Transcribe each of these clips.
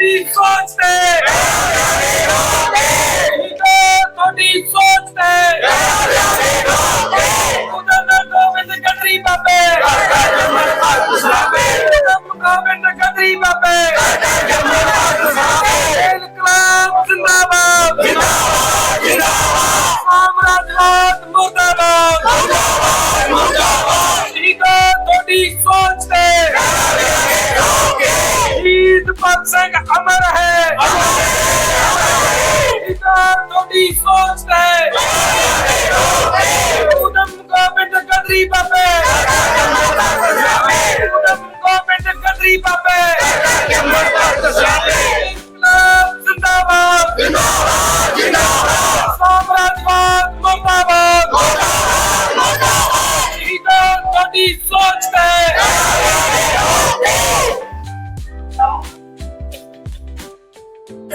ਤੁਹਾਡੀ ਸੋਚ ਤੇ। ਤੁਹਾਡੀ ਸੋਚ ਤੇ। ਉਦਮ ਗੋਬਿੰਦ ਗੰਦਰੀ ਬਾਬੇ। ਗੋਬਿੰਦ ਗੰਦਰੀ ਬਾਬੇ। ਇਨਕਲਾਬ ਜ਼ਿੰਦਾਬਾਦ ਜ਼ਿੰਦਾਬਾਦ। ਜ਼ਿੰਦਾਬਾਦ ਸਾਮਰਾਜਵਾਦ ਮੁਰਦਾਬਾਦ। ਮੁਰਦਾਬਾਦ ਮੁਰਦਾਬਾਦ ਠੀਕ ਤੁਹਾਡੀ ਸੋਚ ਤੇ। ਸ਼ਹੀਦ ਸਿੰਘ ਅਮਰ ਹੈ। ਠੀਕ ਤੁਹਾਡੀ ਸੋਚ ਤੇ। ਉਦਮ ਗੋਬਿੰਦ ਗੰਦਰੀ ਬਾਬੇ। ਉਦਮ ਗੋਬਿੰਦ ਗੰਦਰੀ ਬਾਬੇ। ਇਨਕਲਾਬ ਜ਼ਿੰਦਾਬਾਦ। ਜ਼ਿੰਦਾਬਾਦ ਜ਼ਿੰਦਾਬਾਦ ਸਾਮਰਾਜਵਾਦ ਮੁਰਦਾਬਾਦ ਮੁਰਦਾਬਾਦ ਮੁਰਦਾਬਾਦ ਤੁਹਾਡੀ ਸੋਚ ਤੇ।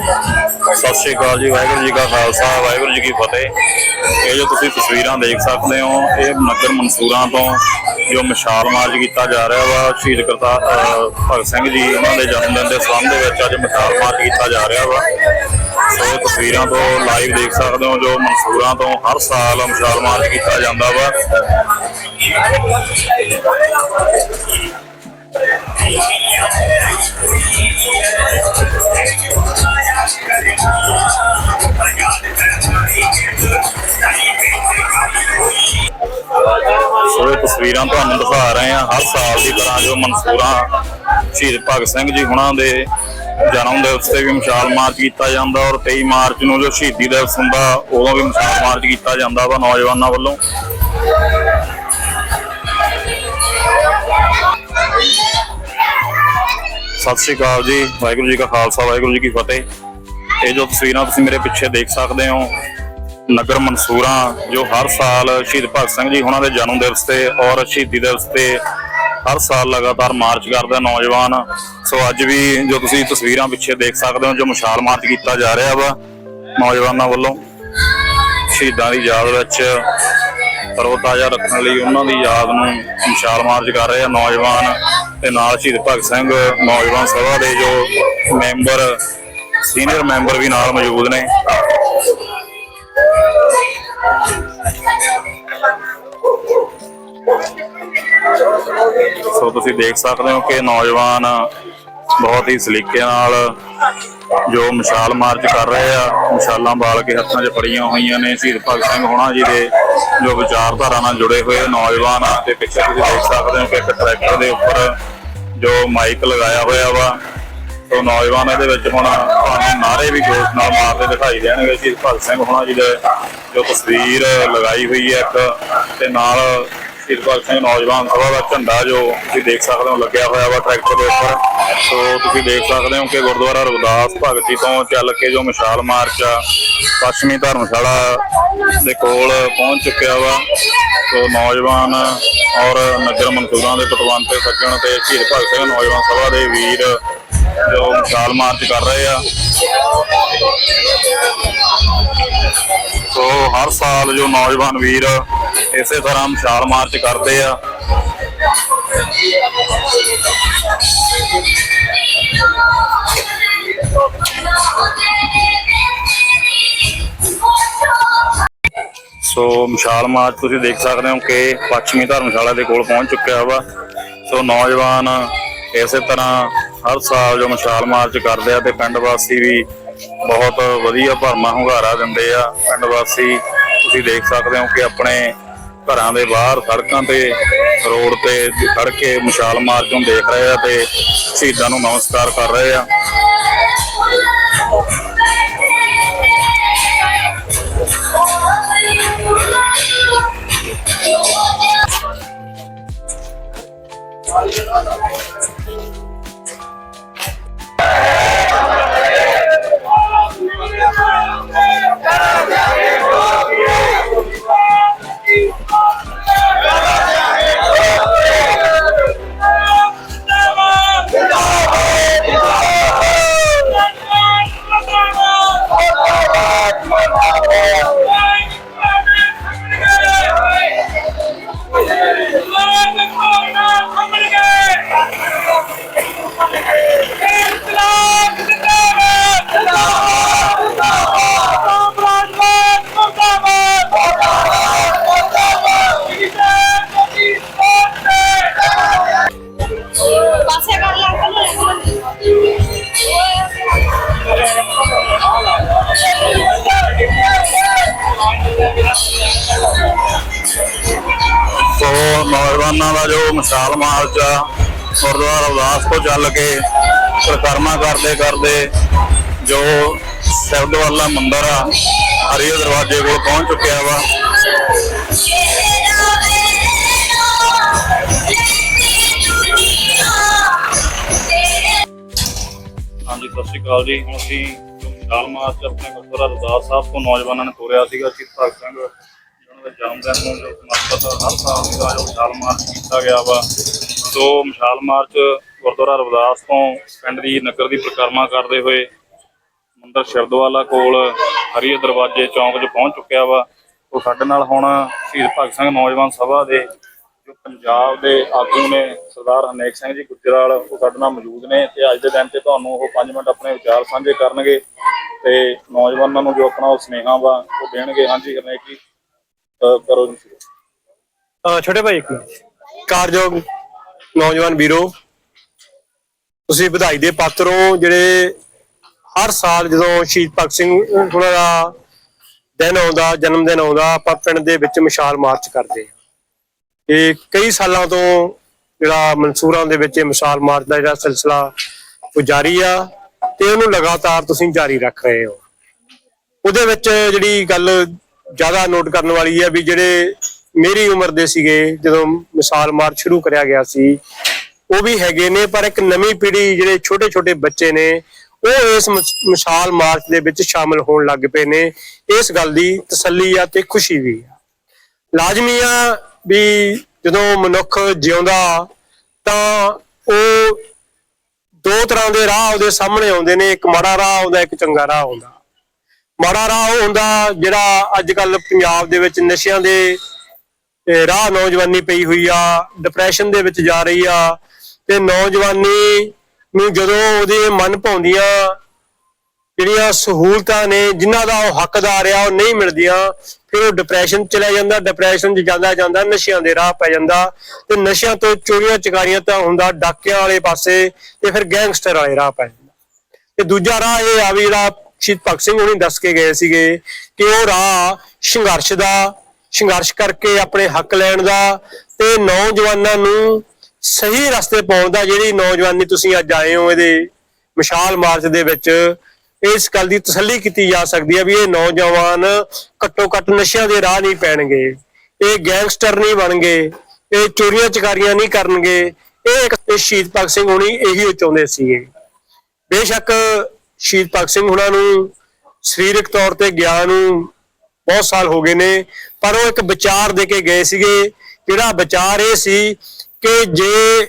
ਸਤਿ ਸ਼੍ਰੀ ਅਕਾਲ ਜੀ, ਵਾਹਿਗੁਰੂ ਜੀ ਕਾ ਖਾਲਸਾ, ਵਾਹਿਗੁਰੂ ਜੀ ਕੀ ਫਤਿਹ। ਇਹ ਜੋ ਤੁਸੀਂ ਤਸਵੀਰਾਂ ਦੇਖ ਸਕਦੇ ਹੋ, ਇਹ ਨਗਰ ਮਨਸੂਰਾਂ ਤੋਂ ਜੋ ਮਸ਼ਾਲ ਮਾਰਚ ਕੀਤਾ ਜਾ ਰਿਹਾ ਵਾ, ਸ਼ਹੀਦ ਕਰਤਾ ਭਗਤ ਸਿੰਘ ਜੀ, ਉਹਨਾਂ ਦੇ ਜਨਮ ਦਿਨ ਦੇ ਸੰਬੰਧ ਦੇ ਵਿੱਚ ਅੱਜ ਮਸ਼ਾਲ ਮਾਰਚ ਕੀਤਾ ਜਾ ਰਿਹਾ ਵਾ। ਸੋ ਇਹ ਤਸਵੀਰਾਂ ਤੋਂ ਲਾਈਵ ਦੇਖ ਸਕਦੇ ਹੋ, ਜੋ ਮਨਸੂਰਾਂ ਤੋਂ ਹਰ ਸਾਲ ਮਸ਼ਾਲ ਮਾਰਚ ਕੀਤਾ ਜਾਂਦਾ ਵਾ। ਸੋ ਇਹ ਤਸਵੀਰਾਂ ਤੁਹਾਨੂੰ ਦਿਖਾ ਰਹੇ ਹਾਂ। ਹਰ ਸਾਲ ਦੀ ਤਰ੍ਹਾਂ ਜੋ ਮਨਸੂਰਾਂ ਸ਼ਹੀਦ ਭਗਤ ਸਿੰਘ ਜੀ ਹੁਣਾਂ ਦੇ ਜਨਮ ਦਿਵਸ ਤੇ ਵੀ ਮਸ਼ਾਲ ਮਾਰਚ ਕੀਤਾ ਜਾਂਦਾ ਔਰ 23 ਮਾਰਚ ਨੂੰ ਜੋ ਸ਼ਹੀਦੀ ਦਿਵਸ ਹੁੰਦਾ, ਉਦੋਂ ਵੀ ਮਸ਼ਾਲ ਮਾਰਚ ਕੀਤਾ ਜਾਂਦਾ ਵਾ ਨੌਜਵਾਨਾਂ ਵੱਲੋਂ। ਸਤਿ ਸ਼੍ਰੀ ਅਕਾਲ ਜੀ। ਵਾਹਿਗੁਰੂ ਜੀ ਕਾ ਖਾਲਸਾ, ਵਾਹਿਗੁਰੂ ਜੀ ਕੀ ਫਤਿਹ। ਇਹ ਜੋ ਤਸਵੀਰਾਂ ਤੁਸੀਂ ਮੇਰੇ ਪਿੱਛੇ ਦੇਖ ਸਕਦੇ ਹੋ, ਨਗਰ ਮਨਸੂਰਾਂ, ਜੋ ਹਰ ਸਾਲ ਸ਼ਹੀਦ ਭਗਤ ਸਿੰਘ ਜੀ ਉਹਨਾਂ ਦੇ ਜਨਮ ਦਿਵਸ ਤੇ ਔਰ ਸ਼ਹੀਦੀ ਦਿਵਸ ਤੇ ਹਰ ਸਾਲ ਲਗਾਤਾਰ ਮਾਰਚ ਕਰਦਾ ਨੌਜਵਾਨ। ਸੋ ਅੱਜ ਵੀ ਜੋ ਤੁਸੀਂ ਤਸਵੀਰਾਂ ਪਿੱਛੇ ਦੇਖ ਸਕਦੇ ਹੋ, ਜੋ ਮਸ਼ਾਲ ਮਾਰਚ ਕੀਤਾ ਜਾ ਰਿਹਾ ਵਾ ਨੌਜਵਾਨਾਂ ਵੱਲੋਂ, ਸ਼ਹੀਦਾਂ ਦੀ ਯਾਦ ਵਿੱਚ ਤਰੋਤਾਜ਼ਾ ਰੱਖਣ ਲਈ ਉਹਨਾਂ ਦੀ ਯਾਦ ਨੂੰ ਮਸ਼ਾਲ ਮਾਰਚ ਕਰ ਰਹੇ ਆ ਨੌਜਵਾਨ ਤੇ ਨਾਲ ਸ਼ਹੀਦ ਭਗਤ ਸਿੰਘ, ਨੌਜਵਾਨ ਸਭਾ ਦੇ ਜੋ ਮੈਂਬਰ ਸੀਨੀਅਰ ਮੈਂਬਰ ਵੀ ਨਾਲ ਮੌਜੂਦ ਨੇ। ਸੋ ਤੁਸੀਂ ਦੇਖ ਸਕਦੇ ਹੋ ਕਿ ਨੌਜਵਾਨ ਬਹੁਤ ਹੀ ਸਲੀਕੇ ਨਾਲ ਜੋ ਮਸ਼ਾਲ ਮਾਰਚ ਕਰ ਰਹੇ ਆ, ਮਸ਼ਾਲਾਂ ਬਾਲ ਕੇ ਹੱਥਾਂ 'ਚ ਫੜੀਆਂ ਹੋਈਆਂ ਨੇ। ਸ਼ਹੀਦ ਭਗਤ ਸਿੰਘ ਹੋਣਾ ਜੀ ਦੇ ਜੋ ਵਿਚਾਰਧਾਰਾ ਨਾਲ ਜੁੜੇ ਹੋਏ ਨੌਜਵਾਨ ਆ, ਤੇ ਪਿੱਛੇ ਤੁਸੀਂ ਦੇਖ ਸਕਦੇ ਹੋ ਕਿ ਇੱਕ ਟਰੈਕਟਰ ਦੇ ਉੱਪਰ ਜੋ ਮਾਈਕ ਲਗਾਇਆ ਹੋਇਆ ਵਾ ਸੋ ਨੌਜਵਾਨ ਇਹਦੇ ਵਿੱਚ ਹੁਣ ਤੁਹਾਨੂੰ ਨਾਰੇ ਵੀ ਜੋਸ਼ ਨਾਲ ਮਾਰਦੇ ਦਿਖਾਈ ਦੇਣਗੇ ਸ਼ਹੀਦ ਭਗਤ ਸਿੰਘ ਹੋਣਾ ਜੀ ਦੇ ਜੋ ਤਸਵੀਰ ਲਗਾਈ ਹੋਈ ਹੈ ਇੱਕ, ਤੇ ਨਾਲ ਸ਼ਹੀਦ ਭਗਤ ਸਿੰਘ ਨੌਜਵਾਨ ਸਭਾ ਦਾ ਝੰਡਾ ਜੋ ਤੁਸੀਂ ਦੇਖ ਸਕਦੇ ਹੋ ਲੱਗਿਆ ਹੋਇਆ ਵਾ ਟਰੈਕਟਰ ਦੇ ਉੱਪਰ। ਸੋ ਤੁਸੀਂ ਦੇਖ ਸਕਦੇ ਹੋ ਕਿ ਗੁਰਦੁਆਰਾ ਰਵਿਦਾਸ ਭਗਤ ਜੀ ਤੋਂ ਚੱਲ ਕੇ ਜੋ ਮਸ਼ਾਲ ਮਾਰਚ ਆ, ਪੱਛਮੀ ਧਰਮਸ਼ਾਲਾ ਦੇ ਕੋਲ ਪਹੁੰਚ ਚੁੱਕਿਆ ਵਾ। ਸੋ ਨੌਜਵਾਨ ਔਰ ਨਗਰ ਮਨਸੂਰਾਂ ਦੇ ਪਤਵੰਤੇ ਸੱਜਣ ਤੇ ਸ਼ਹੀਦ ਭਗਤ ਸਿੰਘ ਨੌਜਵਾਨ ਸਭਾ ਦੇ ਵੀਰ ਜੋ ਮਿਸ਼ਾਲ ਮਾਰਚ ਕਰ ਰਹੇ ਆ। ਸੋ ਹਰ ਸਾਲ ਜੋ ਨੌਜਵਾਨ ਵੀਰ ਇਸੇ ਤਰ੍ਹਾਂ ਮਿਸ਼ਾਲ ਮਾਰਚ ਕਰਦੇ ਆ। ਸੋ ਮਸ਼ਾਲ ਮਾਰਚ ਤੁਸੀਂ ਦੇਖ ਸਕਦੇ ਹੋ ਕਿ ਪੱਛਮੀ ਧਰਮਸ਼ਾਲਾ ਦੇ ਕੋਲ ਪਹੁੰਚ ਚੁੱਕਿਆ ਵਾ। ਸੋ ਨੌਜਵਾਨ ਇਸੇ ਤਰ੍ਹਾਂ ਹਰ ਸਾਲ ਜੋ ਮਸ਼ਾਲ ਮਾਰਚ ਕਰਦੇ ਆ ਤੇ ਪਿੰਡ ਵਾਸੀ ਵੀ ਬਹੁਤ ਵਧੀਆ ਭਰਮਾ ਹੁੰਗਾਰਾ ਦਿੰਦੇ ਆ। ਪਿੰਡ ਵਾਸੀ ਤੁਸੀਂ ਦੇਖ ਸਕਦੇ ਹੋ ਕਿ ਆਪਣੇ ਘਰਾਂ ਦੇ ਬਾਹਰ ਸੜਕਾਂ ਤੇ, ਰੋਡ ਤੇ ਖੜ ਕੇ ਮਸ਼ਾਲ ਮਾਰਚ ਨੂੰ ਦੇਖ ਰਹੇ ਆ ਤੇ ਸ਼ਹੀਦਾਂ ਨੂੰ ਨਮਸਕਾਰ ਕਰ ਰਹੇ ਆ। ਨੌਜਵਾਨਾਂ ਦਾ ਜੋ ਮਸ਼ਾਲ ਮਾਰਚ ਆ, ਗੁਰਦੁਆਰਾ ਉਦਾਸ ਤੋਂ ਚੱਲ ਕੇ ਪ੍ਰਕਰਮਾ ਕਰਦੇ ਕਰਦੇ ਜੋ ਸ਼ਬਦ ਮੰਦਿਰ ਆ, ਹਰੀ ਦਰਵਾਜ਼ੇ ਕੋਲ ਪਹੁੰਚ ਚੁੱਕਿਆ ਵਾ। ਹਾਂਜੀ, ਸਤਿ ਸ਼੍ਰੀ ਅਕਾਲ ਜੀ। ਹੁਣ ਅਸੀਂ ਜੋ ਵਿਸ਼ਾਲ ਮਾਰਚ ਆਪਣੇ ਗੁਰਦੁਆਰਾ ਰਦਾਸ ਸਾਹਿਬ ਤੋਂ ਨੌਜਵਾਨਾਂ ਨੇ ਤੋਰਿਆ ਸੀਗਾ, ਸ਼ਹੀਦ ਭਗਤ ਸਿੰਘ। ਜਿਹਨਾਂ ਦਾ ਜਨਮ ਦਿਨ ਨੂੰ ਜੋ ਸਮਰਪਿਤ ਹਰ ਸਾਲ ਦਾ ਜੋ ਮਸ਼ਾਲ ਮਾਰਚ ਕੀਤਾ ਗਿਆ ਵਾ, ਸੋ ਵਿਸ਼ਾਲ ਮਾਰਚ ਗੁਰਦੁਆਰਾ ਰਵਿਦਾਸ ਤੋਂ ਪਿੰਡ ਦੀ ਨਗਰ ਦੀ ਪ੍ਰਕਰਮਾ ਕਰਦੇ ਹੋਏ ਮੰਦਰ ਸ਼ਰਦਵਾਲਾ ਕੋਲ ਹਰੀ ਦਰਵਾਜ਼ੇ ਚੌਂਕ 'ਚ ਪਹੁੰਚ ਚੁੱਕਿਆ ਵਾ। ਉਹ ਸਾਡੇ ਨਾਲ ਹੁਣ ਸ਼ਹੀਦ ਭਗਤ ਸਿੰਘ ਨੌਜਵਾਨ ਸਭਾ ਦੇ ਜੋ ਪੰਜਾਬ ਦੇ ਆਗੂ ਨੇ ਸਰਦਾਰ ਹਰਨੇਕ ਸਿੰਘ ਜੀ ਗੁਜਰਾਲ, ਉਹ ਸਾਡੇ ਨਾਲ ਮੌਜੂਦ ਨੇ ਤੇ ਅੱਜ ਦੇ ਦਿਨ ਤੇ ਤੁਹਾਨੂੰ ਉਹ 5 ਮਿੰਟ ਆਪਣੇ ਵਿਚਾਰ ਸਾਂਝੇ ਕਰਨਗੇ ਤੇ ਨੌਜਵਾਨਾਂ ਨੂੰ ਜੋ ਆਪਣਾ ਉਹ ਸੁਨੇਹਾ ਵਾ ਉਹ ਦੇਣਗੇ। ਹਾਂਜੀ ਹਰਨੇਕ ਜੀ। ਕਰੋ ਜੀ ਅਹ, ਛੋਟੇ ਭਾਈ ਇੱਕ ਕਾਰਜੋਗ ਨੌਜਵਾਨ ਵੀਰੋ, ਤੁਸੀਂ ਵਧਾਈ ਦੇ ਪਾਤਰ ਹੋ, ਜਿਹੜੇ ਹਰ ਸਾਲ ਜਦੋਂ ਸ਼ਹੀਦ ਭਗਤ ਸਿੰਘ ਉਹਨਾਂ ਦਾ ਦਿਨ ਆਉਂਦਾ, ਜਨਮ ਦਿਨ ਆਉਂਦਾ, ਆਪਾਂ ਪਿੰਡ ਦੇ ਵਿੱਚ ਮਸ਼ਾਲ ਮਾਰਚ ਕਰਦੇ ਹਾਂ। ਇਹ ਕਈ ਸਾਲਾਂ ਤੋਂ ਜਿਹੜਾ ਮਨਸੂਰਾਂ ਦੇ ਵਿੱਚ ਇਹ ਮਸ਼ਾਲ ਮਾਰਚ ਦਾ ਜਿਹੜਾ ਸਿਲਸਿਲਾ ਉਹ ਜਾਰੀ ਆ, ਤੇ ਉਹਨੂੰ ਲਗਾਤਾਰ ਤੁਸੀਂ ਜਾਰੀ ਰੱਖ ਰਹੇ ਹੋ। ਉਹਦੇ ਵਿੱਚ ਜਿਹੜੀ ਗੱਲ ਜ਼ਿਆਦਾ ਨੋਟ ਕਰਨ ਵਾਲੀ ਹੈ ਵੀ ਜਿਹੜੇ ਮੇਰੀ ਉਮਰ ਦੇ ਸੀਗੇ, ਜਦੋਂ ਮਿਸਾਲ ਮਾਰਚ ਸ਼ੁਰੂ ਕਰਿਆ ਗਿਆ ਸੀ, ਉਹ ਵੀ ਹੈਗੇ ਨੇ, ਪਰ ਇੱਕ ਨਵੀਂ ਪੀੜ੍ਹੀ ਜਿਹੜੇ ਛੋਟੇ ਛੋਟੇ ਬੱਚੇ ਨੇ, ਉਹ ਇਸ ਮਿਸਾਲ ਮਾਰਚ ਦੇ ਵਿੱਚ ਸ਼ਾਮਲ ਹੋਣ ਲੱਗ ਪਏ ਨੇ। ਇਸ ਗੱਲ ਦੀ ਤਸੱਲੀ ਆ ਤੇ ਖੁਸ਼ੀ ਵੀ ਆ। ਲਾਜ਼ਮੀ ਆ ਵੀ ਜਦੋਂ ਮਨੁੱਖ ਜਿਉਂਦਾ, ਤਾਂ ਉਹ ਦੋ ਤਰ੍ਹਾਂ ਦੇ ਰਾਹ ਉਹਦੇ ਸਾਹਮਣੇ ਆਉਂਦੇ ਨੇ, ਇੱਕ ਮਾੜਾ ਰਾਹ ਆਉਂਦਾ, ਇੱਕ ਚੰਗਾ ਰਾਹ ਆਉਂਦਾ। ਮਾੜਾ ਰਾਹ ਉਹ ਹੁੰਦਾ ਜਿਹੜਾ ਅੱਜ ਕੱਲ ਪੰਜਾਬ ਦੇ ਵਿੱਚ ਨਸ਼ਿਆਂ ਦੇ ਰਾਹ ਨੌਜਵਾਨੀ ਪਈ ਹੋਈ ਆ ਡਿਪਰੈਸ਼ਨ ਦੇ ਵਿੱਚ ਜਾ ਰਹੀ ਆ ਤੇ ਨੌਜਵਾਨੀ ਨੂੰ ਜਦੋਂ ਉਹਦੇ ਮਨ ਭਾਉਂਦੀਆਂ ਜਿਹੜੀਆਂ ਸਹੂਲਤਾਂ ਨੇ, ਜਿਨ੍ਹਾਂ ਦਾ ਉਹ ਹੱਕਦਾਰ ਆ, ਉਹ ਨਹੀਂ ਮਿਲਦੀਆਂ, ਫਿਰ ਉਹ ਡਿਪਰੈਸ਼ਨ ਚਲਾ ਜਾਂਦਾ ਡਿਪਰੈਸ਼ਨ 'ਚ ਜਾਂਦਾ ਜਾਂਦਾ ਨਸ਼ਿਆਂ ਦੇ ਰਾਹ ਪੈ ਜਾਂਦਾ ਤੇ ਨਸ਼ਿਆਂ ਤੋਂ ਚੋਰੀਆਂ ਚਕਾਰੀਆਂ ਤਾਂ ਹੁੰਦਾ, ਡਾਕਿਆਂ ਵਾਲੇ ਪਾਸੇ ਤੇ ਫਿਰ ਗੈਂਗਸਟਰ ਵਾਲੇ ਰਾਹ ਪੈ ਜਾਂਦਾ। ਤੇ ਦੂਜਾ ਰਾਹ ਇਹ ਆ ਵੀ ਜਿਹੜਾ ਸ਼ਹੀਦ ਭਗਤ ਸਿੰਘ ਹੁਣੀ ਦੱਸ ਕੇ ਗਏ ਸੀਗੇ ਕਿ ਉਹ ਰਾਹ ਸੰਘਰਸ਼ ਦਾ, ਸੰਘਰਸ਼ ਕਰਕੇ ਆਪਣੇ ਹੱਕ ਲੈਣ ਦਾ ਤੇ ਨੌਜਵਾਨਾਂ ਨੂੰ ਸਹੀ ਰਸਤੇ ਪਾਉਣ ਦਾ ਜਿਹੜੀ ਨੌਜਵਾਨੀ ਤੁਸੀਂ ਅੱਜ ਆਏ ਹੋ ਇਹਦੇ ਵਿਸ਼ਾਲ ਮਾਰਚ ਦੇ ਵਿੱਚ, ਇਸ ਗੱਲ ਦੀ ਤਸੱਲੀ ਕੀਤੀ ਜਾ ਸਕਦੀ ਹੈ ਵੀ ਇਹ ਨੌਜਵਾਨ ਘੱਟੋ ਘੱਟ ਨਸ਼ਿਆਂ ਦੇ ਰਾਹ ਨਹੀਂ ਪੈਣਗੇ, ਇਹ ਗੈਂਗਸਟਰ ਨਹੀਂ ਬਣਗੇ ਇਹ ਚੋਰੀਆਂ ਚਕਾਰੀਆਂ ਨਹੀਂ ਕਰਨਗੇ, ਇਹ ਸ਼ਹੀਦ ਭਗਤ ਸਿੰਘ ਹੁਣੀ ਇਹੀ ਚਾਹੁੰਦੇ ਸੀਗੇ। ਬੇਸ਼ੱਕ ਸ਼ਹੀਦ ਭਗਤ ਸਿੰਘ ਹੁਣਾਂ ਨੂੰ ਸਰੀਰਕ ਤੌਰ ਤੇ ਗਿਆਨ ਨੂੰ ਬਹੁਤ ਸਾਲ ਹੋ ਗਏ ਨੇ, ਪਰ ਉਹ ਇੱਕ ਵਿਚਾਰ ਦੇ ਕੇ ਗਏ ਸੀਗੇ। ਜਿਹੜਾ ਵਿਚਾਰ ਇਹ ਸੀ ਕਿ ਜੇ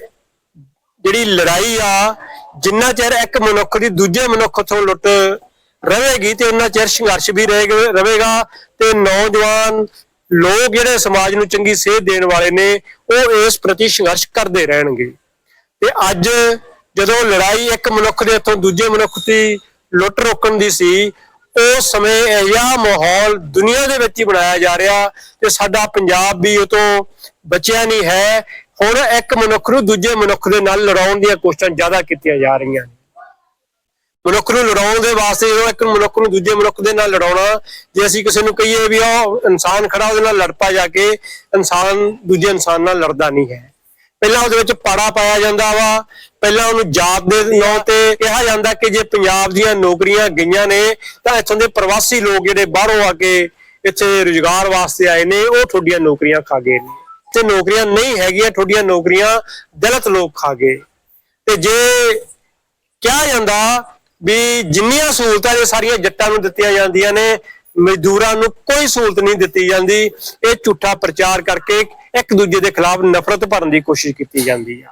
ਜਿਹੜੀ ਲੜਾਈ ਆ, ਜਿੰਨਾ ਚਿਰ ਇੱਕ ਮਨੁੱਖ ਦੀ ਦੂਜੇ ਮਨੁੱਖ ਤੋਂ ਲੁੱਟ ਰਹੇਗੀ ਤੇ ਉਹਨਾਂ ਚਿਰ ਸੰਘਰਸ਼ ਵੀ ਰਹੇਗਾ ਰਹੇਗਾ ਤੇ ਨੌਜਵਾਨ ਲੋਕ ਜਿਹੜੇ ਸਮਾਜ ਨੂੰ ਚੰਗੀ ਸੇਧ ਦੇਣ ਵਾਲੇ ਨੇ, ਉਹ ਇਸ ਪ੍ਰਤੀ ਸੰਘਰਸ਼ ਕਰਦੇ ਰਹਿਣਗੇ। ਤੇ ਅੱਜ ਜਦੋਂ ਲੜਾਈ ਇੱਕ ਮਨੁੱਖ ਦੇ ਹੱਥੋਂ ਦੂਜੇ ਮਨੁੱਖ ਦੀ ਲੁੱਟ ਰੋਕਣ ਦੀ ਸੀ, ਉਸ ਸਮੇਂ ਅਜਿਹਾ ਮਾਹੌਲ ਦੁਨੀਆ ਦੇ ਵਿੱਚ ਹੀ ਬਣਾਇਆ ਜਾ ਰਿਹਾ ਤੇ ਸਾਡਾ ਪੰਜਾਬ ਵੀ ਉਹ ਤੋਂ ਬਚਿਆ ਨਹੀਂ ਹੈ। ਹੁਣ ਇੱਕ ਮਨੁੱਖ ਨੂੰ ਦੂਜੇ ਮਨੁੱਖ ਦੇ ਨਾਲ ਲੜਾਉਣ ਦੀਆਂ ਕੋਸ਼ਿਸ਼ਾਂ ਜ਼ਿਆਦਾ ਕੀਤੀਆਂ ਜਾ ਰਹੀਆਂ ਨੇ। ਮਨੁੱਖ ਨੂੰ ਲੜਾਉਣ ਦੇ ਵਾਸਤੇ ਜਦੋਂ ਇੱਕ ਮਨੁੱਖ ਨੂੰ ਦੂਜੇ ਮਨੁੱਖ ਦੇ ਨਾਲ ਲੜਾਉਣਾ, ਜੇ ਅਸੀਂ ਕਿਸੇ ਨੂੰ ਕਹੀਏ ਵੀ ਉਹ ਇਨਸਾਨ ਖੜਾ ਉਹਦੇ ਨਾਲ ਲੜ ਪਾ ਜਾ ਕੇ, ਇਨਸਾਨ ਦੂਜੇ ਇਨਸਾਨ ਨਾਲ ਲੜਦਾ ਨਹੀਂ ਹੈ। ਪਹਿਲਾਂ ਉਹਦੇ ਵਿੱਚ ਪਾੜਾ ਪਾਇਆ ਜਾਂਦਾ ਵਾ ਪਹਿਲਾਂ ਉਹਨੂੰ ਜਾਤ ਦੇ ਨਾਂ ਤੇ ਕਿਹਾ ਜਾਂਦਾ ਕਿ ਜੇ ਪੰਜਾਬ ਦੀਆਂ ਨੌਕਰੀਆਂ ਗਈਆਂ ਨੇ, ਤਾਂ ਇੱਥੋਂ ਦੇ ਪ੍ਰਵਾਸੀ ਲੋਕ ਜਿਹੜੇ ਬਾਹਰੋਂ ਆ ਕੇ ਇੱਥੇ ਰੁਜ਼ਗਾਰ ਵਾਸਤੇ ਆਏ ਨੇ, ਉਹ ਤੁਹਾਡੀਆਂ ਨੌਕਰੀਆਂ ਖਾ ਗਏ ਨੇ। ਤੇ ਨੌਕਰੀਆਂ ਨਹੀਂ ਹੈਗੀਆਂ, ਤੁਹਾਡੀਆਂ ਨੌਕਰੀਆਂ ਦਲਤ ਲੋਕ ਖਾ ਗਏ। ਤੇ ਜੇ ਕਿਹਾ ਜਾਂਦਾ ਵੀ ਜਿੰਨੀਆਂ ਸਹੂਲਤਾਂ ਇਹ ਸਾਰੀਆਂ ਜੱਟਾਂ ਨੂੰ ਦਿੱਤੀਆਂ ਜਾਂਦੀਆਂ ਨੇ, ਮਜ਼ਦੂਰਾਂ ਨੂੰ ਕੋਈ ਸਹੂਲਤ ਨਹੀਂ ਦਿੱਤੀ ਜਾਂਦੀ। ਇਹ ਝੂਠਾ ਪ੍ਰਚਾਰ ਕਰਕੇ ਇੱਕ ਦੂਜੇ ਦੇ ਖਿਲਾਫ ਨਫ਼ਰਤ ਭਰਨ ਦੀ ਕੋਸ਼ਿਸ਼ ਕੀਤੀ ਜਾਂਦੀ ਹੈ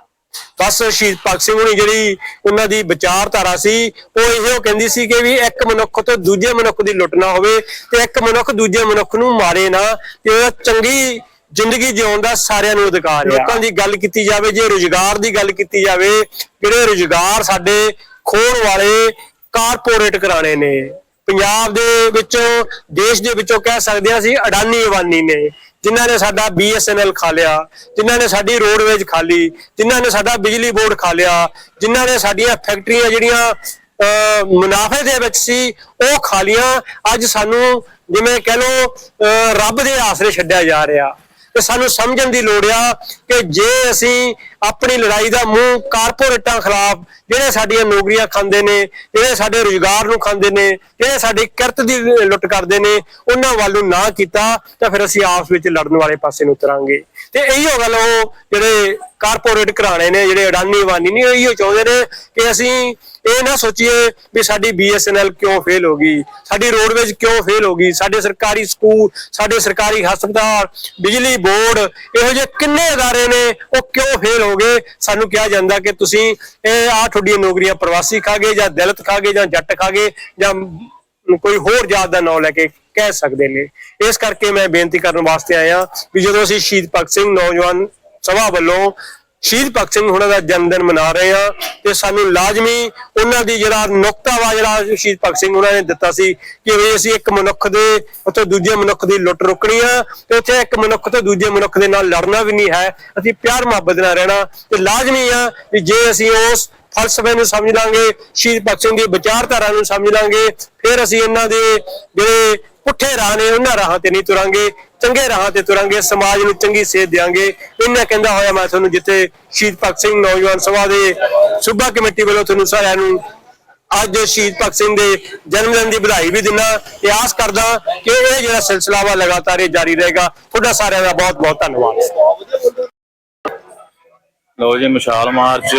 ਬਸ ਸ਼ਹੀਦ ਭਗਤ ਸਿੰਘ ਹੁਣੀ ਜਿਹੜੀ ਉਹਨਾਂ ਦੀ ਵਿਚਾਰਧਾਰਾ ਸੀ ਉਹ ਇਹੋ ਕਹਿੰਦੀ ਸੀ ਕਿ ਵੀ ਇੱਕ ਮਨੁੱਖ ਤੋਂ ਦੂਜੇ ਮਨੁੱਖ ਦੀ ਲੁੱਟ ਨਾ ਹੋਵੇ ਤੇ ਇੱਕ ਮਨੁੱਖ ਦੂਜੇ ਮਨੁੱਖ ਨੂੰ ਮਾਰੇ ਨਾ ਤੇ ਉਹ ਚੰਗੀ ਜ਼ਿੰਦਗੀ ਜਿਉਣ ਦਾ ਸਾਰਿਆਂ ਨੂੰ ਅਧਿਕਾਰ ਹੈ। ਲੋਕਾਂ ਦੀ ਗੱਲ ਕੀਤੀ ਜਾਵੇ ਜੇ ਰੁਜ਼ਗਾਰ ਦੀ ਗੱਲ ਕੀਤੀ ਜਾਵੇ ਜਿਹੜੇ ਰੁਜ਼ਗਾਰ ਸਾਡੇ ਖੋਣ ਵਾਲੇ ਕਾਰਪੋਰੇਟ ਘਰਾਣੇ ਨੇ। ਪੰਜਾਬ ਦੇ ਵਿੱਚੋਂ ਦੇਸ਼ ਦੇ ਵਿੱਚੋਂ ਕਹਿ ਸਕਦੇ ਹਾਂ ਅਸੀਂ ਅਡਾਨੀ ਅਵਾਨੀ ਨੇ। ਜਿਨ੍ਹਾਂ ਨੇ ਸਾਡਾ BSNL ਖਾ ਲਿਆ ਜਿਨ੍ਹਾਂ ਨੇ ਸਾਡੀ ਰੋਡਵੇਜ ਖਾ ਲਈ ਜਿਨ੍ਹਾਂ ਨੇ ਸਾਡਾ ਬਿਜਲੀ ਬੋਰਡ ਖਾ ਲਿਆ ਜਿਨ੍ਹਾਂ ਨੇ ਸਾਡੀਆਂ ਫੈਕਟਰੀਆਂ ਜਿਹੜੀਆਂ ਅਹ, ਮੁਨਾਫੇ ਦੇ ਵਿੱਚ ਸੀ ਉਹ ਖਾਲੀਆਂ ਅੱਜ ਸਾਨੂੰ ਜਿਵੇਂ ਕਹਿ ਲਓ ਅਹ, ਰੱਬ ਦੇ ਆਸਰੇ ਛੱਡਿਆ ਜਾ ਰਿਹਾ। ਤੇ ਸਾਨੂੰ ਸਮਝਣ ਦੀ ਲੋੜ ਆ ਕਿ ਜੇ ਅਸੀਂ ਆਪਣੀ ਲੜਾਈ ਦਾ ਮੂੰਹ ਕਾਰਪੋਰੇਟਾਂ ਖਿਲਾਫ, ਜਿਹੜੇ ਸਾਡੀਆਂ ਨੌਕਰੀਆਂ ਖਾਂਦੇ ਨੇ, ਜਿਹੜੇ ਸਾਡੇ ਰੁਜ਼ਗਾਰ ਨੂੰ ਖਾਂਦੇ ਨੇ, ਜਿਹੜੇ ਸਾਡੀ ਕਿਰਤ ਦੀ ਲੁੱਟ ਕਰਦੇ ਨੇ, ਉਹਨਾਂ ਵੱਲ ਨੂੰ ਨਾ ਕੀਤਾ, ਤਾਂ ਫਿਰ ਅਸੀਂ ਆਪਸ ਵਿੱਚ ਲੜਨ ਵਾਲੇ ਪਾਸੇ ਨੂੰ ਉਤਰਾਂਗੇ। ਤੇ ਇਹੀ ਗੱਲ ਉਹ ਜਿਹੜੇ ਕਾਰਪੋਰੇਟ ਘਰਾਣੇ ਨੇ, ਜਿਹੜੇ ਅਡਾਨੀ ਵਾਨੀ ਨਹੀਂ ਇਹੀ ਚਾਹੁੰਦੇ ਨੇ ਕਿ ਅਸੀਂ ਇਹ ਨਾ ਸੋਚੀਏ ਵੀ ਸਾਡੀ BSNL ਕਿਉਂ ਫੇਲ ਹੋ ਗਈ, ਸਾਡੀ ਰੋਡਵੇਜ਼ ਕਿਉਂ ਫੇਲ ਹੋ ਗਈ, ਸਾਡੇ ਸਰਕਾਰੀ ਸਕੂਲ, ਸਾਡੇ ਸਰਕਾਰੀ ਹਸਪਤਾਲ, ਬਿਜਲੀ ਬੋਰਡ, ਇਹੋ ਜਿਹੇ ਕਿੰਨੇ ਅਦਾਰੇ ਨੇ, ਉਹ ਕਿਉਂ ਫੇਲ ਹੋ ਗਏ ਸਾਨੂੰ ਕਿਹਾ ਜਾਂਦਾ ਕਿ ਤੁਸੀਂ, ਇਹ ਆ ਤੁਹਾਡੀਆਂ ਨੌਕਰੀਆਂ ਪ੍ਰਵਾਸੀ ਖਾ ਗਏ ਜਾਂ ਦਲਿਤ ਖਾ ਗਏ ਜਾਂ ਜੱਟ ਖਾ ਗਏ ਜਾਂ ਕੋਈ ਹੋਰ ਜਾਤ ਦਾ ਨਾਮ ਲੈ ਕੇ ਕਹਿ ਸਕਦੇ ਨੇ। ਇਸ ਕਰਕੇ ਮੈਂ ਬੇਨਤੀ ਕਰਨ ਵਾਸਤੇ ਆਇਆ ਵੀ ਜਦੋਂ ਅਸੀਂ ਸ਼ਹੀਦ ਭਗਤ ਸਿੰਘ ਨੌਜਵਾਨ ਸਭਾ ਵੱਲੋਂ ਸ਼ਹੀਦ ਭਗਤ ਸਿੰਘ ਹੁਣਾਂ ਦਾ ਜਨਮ ਦਿਨ ਮਨਾ ਰਹੇ ਆ ਤੇ ਸਾਨੂੰ ਲਾਜ਼ਮੀ ਉਹਨਾਂ ਦੀ ਜਿਹੜਾ ਨੁਕਤਾ ਜਿਹੜਾ ਸ਼ਹੀਦ ਭਗਤ ਸਿੰਘ ਉਹਨਾਂ ਨੇ ਦਿੱਤਾ ਸੀ ਕਿ ਵੀ ਅਸੀਂ ਇੱਕ ਮਨੁੱਖ ਦੇ ਉੱਤੇ ਦੂਜੇ ਮਨੁੱਖ ਦੀ ਲੁੱਟ ਰੁਕਣੀ ਆ ਤੇ ਉੱਥੇ ਇੱਕ ਮਨੁੱਖ ਤੋਂ ਦੂਜੇ ਮਨੁੱਖ ਦੇ ਨਾਲ ਲੜਨਾ ਵੀ ਨਹੀਂ ਹੈ। ਅਸੀਂ ਪਿਆਰ ਮੁਹੱਬਤ ਨਾਲ ਰਹਿਣਾ ਤੇ ਲਾਜ਼ਮੀ ਆ ਵੀ ਜੇ ਅਸੀਂ ਉਸ ਫਲਸਫੇ ਨੂੰ ਸਮਝ ਲਾਂਗੇ, ਸ਼ਹੀਦ ਭਗਤ ਸਿੰਘ ਦੀ ਵਿਚਾਰਧਾਰਾ ਨੂੰ ਸਮਝ ਲਾਂਗੇ, ਫਿਰ ਅਸੀਂ ਇਹਨਾਂ ਦੇ ਜਿਹੜੇ ਪੁੱਠੇ ਰਾਹ ਨੇ, ਉਹਨਾਂ ਰਾਹਾਂ ਤੇ ਨਹੀਂ ਤੁਰਾਂਗੇ, ਚੰਗੇ ਰਾਹਾਂ ਤੇ ਤੁਰਾਂਗੇ, ਸਮਾਜ ਨੂੰ ਚੰਗੀ ਸੇਧ ਦਿਆਂਗੇ। ਇਹਨਾਂ ਕਹਿੰਦਾ ਹੋਇਆ ਮੈਂ ਤੁਹਾਨੂੰ ਜਿੱਥੇ ਸ਼ਹੀਦ ਭਗਤ ਸਿੰਘ ਨੌਜਵਾਨ ਸਭਾ ਦੇ ਸੂਬਾ ਕਮੇਟੀ ਵੱਲੋਂ ਤੁਹਾਨੂੰ ਸਾਰਿਆਂ ਨੂੰ ਅੱਜ ਸ਼ਹੀਦ ਭਗਤ ਸਿੰਘ ਦੇ ਜਨਮ ਦਿਨ ਦੀ ਵਧਾਈ ਵੀ ਦਿੰਦਾ। ਤੇ ਆਸ ਕਰਦਾ ਕਿ ਇਹ ਜਿਹੜਾ ਸਿਲਸਿਲਾ ਵਾ ਲਗਾਤਾਰ ਇਹ ਜਾਰੀ ਰਹੇਗਾ। ਤੁਹਾਡਾ ਸਾਰਿਆਂ ਦਾ ਬਹੁਤ ਬਹੁਤ ਧੰਨਵਾਦ। ਲੋ ਜੀ, ਮਸ਼ਾਲ ਮਾਰਚ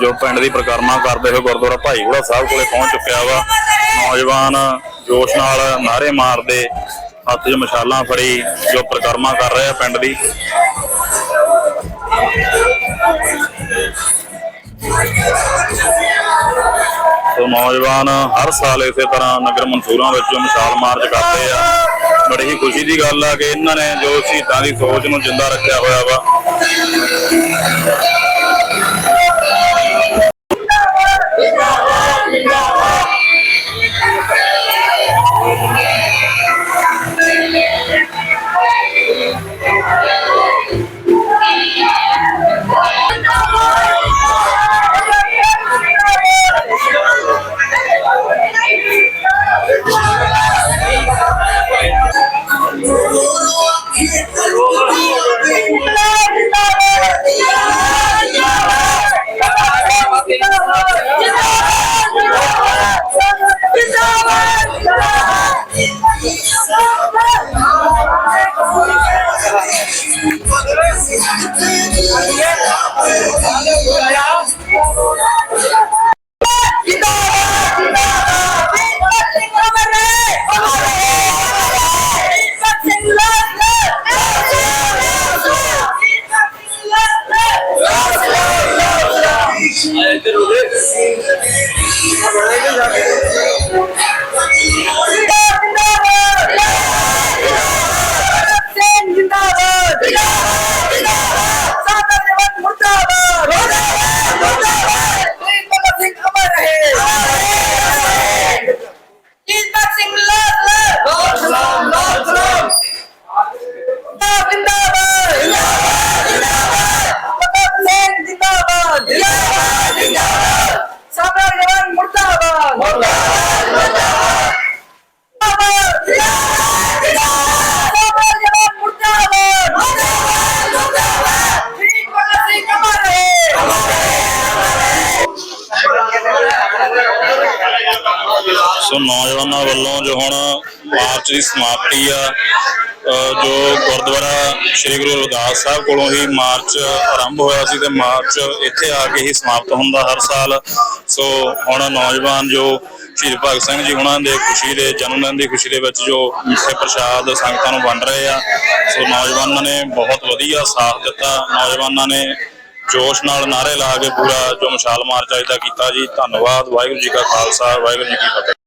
ਜੋ ਪਿੰਡ ਦੀ ਪ੍ਰਕਰਮਾ ਕਰਦੇ ਹੋਏ ਗੁਰਦੁਆਰਾ ਭਾਈਗੁੜਾ ਸਾਹਿਬ ਕੋਲੇ ਪਹੁੰਚ ਚੁੱਕਿਆ ਵਾ। ਨੌਜਵਾਨ ਜੋਸ਼ ਨਾਲ ਨਾਰੇ ਮਾਰਦੇ, ਹੱਥ 'ਚ ਮਸ਼ਾਲਾਂ ਫੜੀ, ਜੋ ਪ੍ਰਕਰਮਾ ਕਰ ਰਹੇ ਆ ਪਿੰਡ ਦੀ। ਸੋ ਨੌਜਵਾਨ ਹਰ ਸਾਲ ਇਸੇ ਤਰ੍ਹਾਂ ਨਗਰ ਮਨਸੂਰਾਂ ਵਿੱਚ ਮਸ਼ਾਲ ਮਾਰਚ ਕਰਦੇ ਆ। ਬੜੀ ਹੀ ਖੁਸ਼ੀ ਦੀ ਗੱਲ ਆ ਕਿ ਇਹਨਾਂ ਨੇ ਜੋ ਸ਼ਹੀਦਾਂ ਦੀ ਸੋਚ ਨੂੰ ਜਿੰਦਾ ਰੱਖਿਆ ਹੋਇਆ ਵਾ। ਸੋ ਮਾਰਚ ਦੀ ਸਮਾਪਤੀ ਆ। ਜੋ ਗੁਰਦੁਆਰਾ ਸ੍ਰੀ ਗੁਰੂ ਰਵਿਦਾਸ ਸਾਹਿਬ ਕੋਲੋਂ ਹੀ ਮਾਰਚ ਆਰੰਭ ਹੋਇਆ ਸੀ ਤੇ ਮਾਰਚ ਇੱਥੇ ਆ ਕੇ ਹੀ ਸਮਾਪਤ ਹੁੰਦਾ ਹਰ ਸਾਲ। ਸੋ ਹੁਣ ਨੌਜਵਾਨ ਜੋ ਸ਼ਹੀਦ ਭਗਤ ਸਿੰਘ ਜੀ ਉਹਨਾਂ ਦੇ ਖੁਸ਼ੀ ਦੇ ਜਨਮ ਦਿਨ ਦੀ ਖੁਸ਼ੀ ਦੇ ਵਿੱਚ ਜੋ ਮਿੱਠੇ ਪ੍ਰਸ਼ਾਦ ਸੰਗਤਾਂ ਨੂੰ ਵੰਡ ਰਹੇ ਆ, ਸੋ ਨੌਜਵਾਨਾਂ ਨੇ ਬਹੁਤ ਵਧੀਆ ਸਾਥ ਦਿੱਤਾ। ਨੌਜਵਾਨਾਂ ਨੇ ਜੋਸ਼ ਨਾਲ ਨਾਰੇ ਲਾ ਕੇ ਪੂਰਾ ਜੋ ਮਸ਼ਾਲ ਮਾਰਚ ਅੱਜ ਦਾ ਕੀਤਾ ਜੀ। ਧੰਨਵਾਦ, ਵਾਹਿਗੁਰੂ ਜੀ ਕਾ ਖਾਲਸਾ, ਵਾਹਿਗੁਰੂ ਜੀ ਕੀ ਫਤਿਹ।